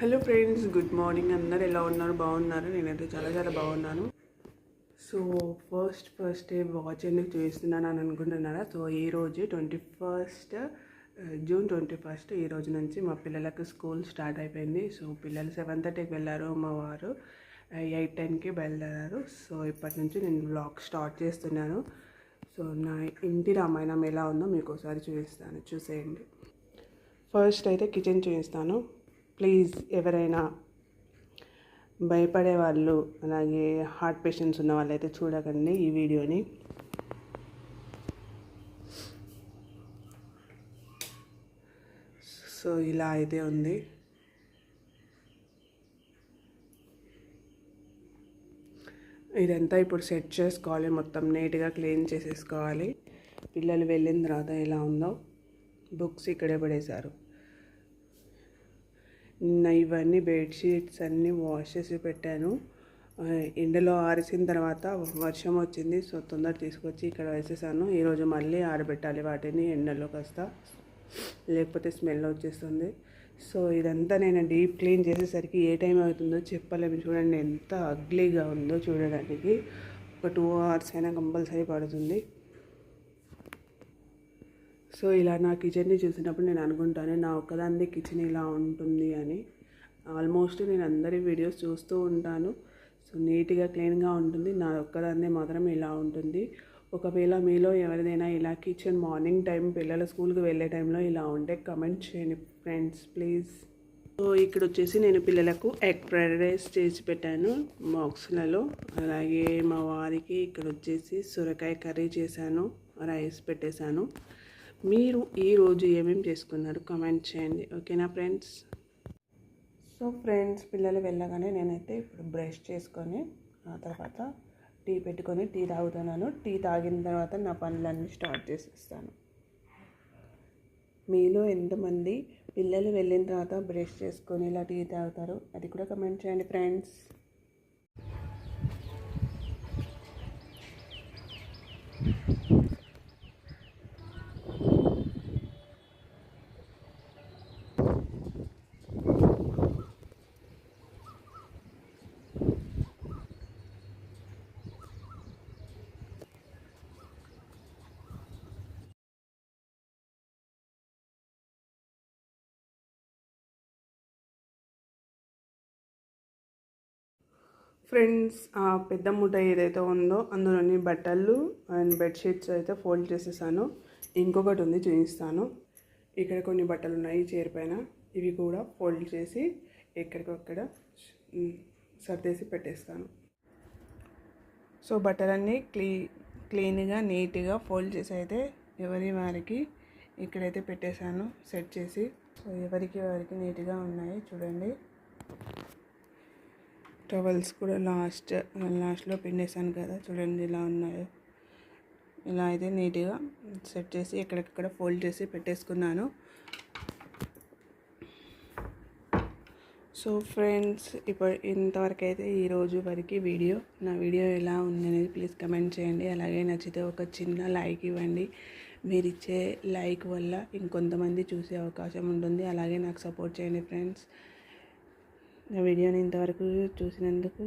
Hello friends good morning అందరు ఎలా ఉన్నారు? బాగున్నారు? నేనైతే చాలా చాలా బాగున్నాను. సో ఫస్ట్ ఫస్ట్ వాచ్ ఎందుకు చూపిస్తున్నాను అని అనుకుంటున్నారా? సో ఈ రోజు twenty first June twenty first ఈ రోజు నుంచి మా పిల్లలకు స్కూల్ స్టార్ట్ అయిపోయింది. సో పిల్లలు సెవెన్ థర్టీకి వెళ్ళారు మా వారు. Uh, ఎయిట్ టెన్కి బయలుదేరారు. సో ఇప్పటి నుంచి నేను బ్లాగ్ స్టార్ట్ చేస్తున్నాను. సో నా ఇంటి రామాయణం ఎలా ఉందో మీకు ఒకసారి చూపిస్తాను. చూసేయండి. ఫస్ట్ అయితే కిచెన్ చూపిస్తాను. ప్లీజ్ ఎవరైనా భయపడే వాళ్ళు అలాగే హార్ట్ పేషెంట్స్ ఉన్న వాళ్ళైతే చూడకండి ఈ వీడియోని. సో ఇలా అయితే ఉంది. ఇదంతా ఇప్పుడు సెట్ చేసుకోవాలి మొత్తం నీట్గా క్లీన్ చేసేసుకోవాలి. పిల్లలు వెళ్ళిన తర్వాత ఎలా ఉందో బుక్స్ ఇక్కడే పడేశారు. ఇవన్నీ బెడ్షీట్స్ అన్నీ వాష్ చేసి పెట్టాను. ఎండలో ఆరిసిన తర్వాత వర్షం వచ్చింది సో తొందర తీసుకొచ్చి ఇక్కడ వేసేసాను. ఈరోజు మళ్ళీ ఆరబెట్టాలి వాటిని ఎండలో కాస్త. లేకపోతే స్మెల్ వచ్చేస్తుంది. సో ఇదంతా నేను డీప్ క్లీన్ చేసేసరికి ఏ టైం అవుతుందో చెప్పలేము. చూడండి ఎంత అగ్లీగా ఉందో చూడడానికి. ఒక టూ అవర్స్ అయినా కంపల్సరీ పడుతుంది. సో ఇలా నా కిచెన్ని చూసినప్పుడు నేను అనుకుంటాను నా ఒక్కదాన్ని కిచెన్ ఇలా ఉంటుంది అని. ఆల్మోస్ట్ నేను అందరి వీడియోస్ చూస్తూ ఉంటాను. సో నీట్గా క్లీన్గా ఉంటుంది. నా ఒక్కదాన్నే మాత్రం ఇలా ఉంటుంది. ఒకవేళ మీలో ఎవరిదైనా ఇలా కిచెన్ మార్నింగ్ టైం పిల్లల స్కూల్కి వెళ్ళే టైంలో ఇలా ఉంటే కమెంట్ చేయండి ఫ్రెండ్స్ ప్లీజ్ సో ఇక్కడ వచ్చేసి నేను పిల్లలకు ఎగ్ ఫ్రైడ్ రైస్ చేసి పెట్టాను బాక్స్లలో అలాగే మా వారికి ఇక్కడ వచ్చేసి సొరకాయ కర్రీ చేశాను రైస్ పెట్టేశాను. మీరు ఈరోజు ఏమేమి చేసుకున్నారు? కమెంట్ చేయండి. ఓకేనా ఫ్రెండ్స్ సో ఫ్రెండ్స్ పిల్లలు వెళ్ళగానే నేనైతే ఇప్పుడు బ్రష్ చేసుకొని ఆ తర్వాత టీ పెట్టుకొని టీ తాగుతున్నాను. టీ తాగిన తర్వాత నా పనులన్నీ స్టార్ట్ చేసేస్తాను. మీలో ఎంతమంది పిల్లలు వెళ్ళిన తర్వాత బ్రష్ చేసుకొని ఇలా టీ తాగుతారు? అది కూడా కమెంట్ చేయండి ఫ్రెండ్స్ ఫ్రెండ్స్ ఆ పెద్ద మూట ఏదైతే ఉందో అందులోని బట్టలు అండ్ బెడ్షీట్స్ అయితే ఫోల్డ్ చేసేసాను. ఇంకొకటి ఉంది చూపిస్తాను. ఇక్కడ కొన్ని బట్టలు ఉన్నాయి చైర్ పైన. ఇవి కూడా ఫోల్డ్ చేసి ఎక్కడికక్కడ సర్దేసి పెట్టేస్తాను. సో బట్టలన్నీ క్లీ క్లీన్గా నీట్గా ఫోల్డ్ చేసి అయితే ఎవరి వారికి ఇక్కడైతే పెట్టేశాను సెట్ చేసి. సో ఎవరికి వారికి నీట్గా ఉన్నాయి చూడండి. టవల్స్ కూడా లాస్ట్ లాస్ట్లో పిండేసాను కదా. చూడండి ఇలా ఉన్నాయో. ఇలా అయితే నీట్గా సెట్ చేసి ఎక్కడెక్కడ ఫోల్డ్ చేసి పెట్టేసుకున్నాను. సో ఫ్రెండ్స్ ఇప్పుడు ఇంతవరకు అయితే ఈరోజు వరకు వీడియో నా వీడియో ఎలా ఉంది అనేది ప్లీజ్ కమెంట్ చేయండి. అలాగే నచ్చితే ఒక చిన్న లైక్ ఇవ్వండి. మీరు ఇచ్చే లైక్ వల్ల ఇంకొంతమంది చూసే అవకాశం ఉంటుంది. అలాగే నాకు సపోర్ట్ చేయండి ఫ్రెండ్స్. నా వీడియోని ఇంతవరకు చూసినందుకు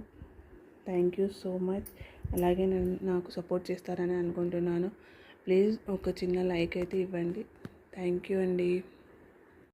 థ్యాంక్ యూ సో మచ్. అలాగే నన్ను నాకు సపోర్ట్ చేస్తారని అనుకుంటున్నాను. ప్లీజ్ ఒక చిన్న లైక్ అయితే ఇవ్వండి. థ్యాంక్ యూ అండి.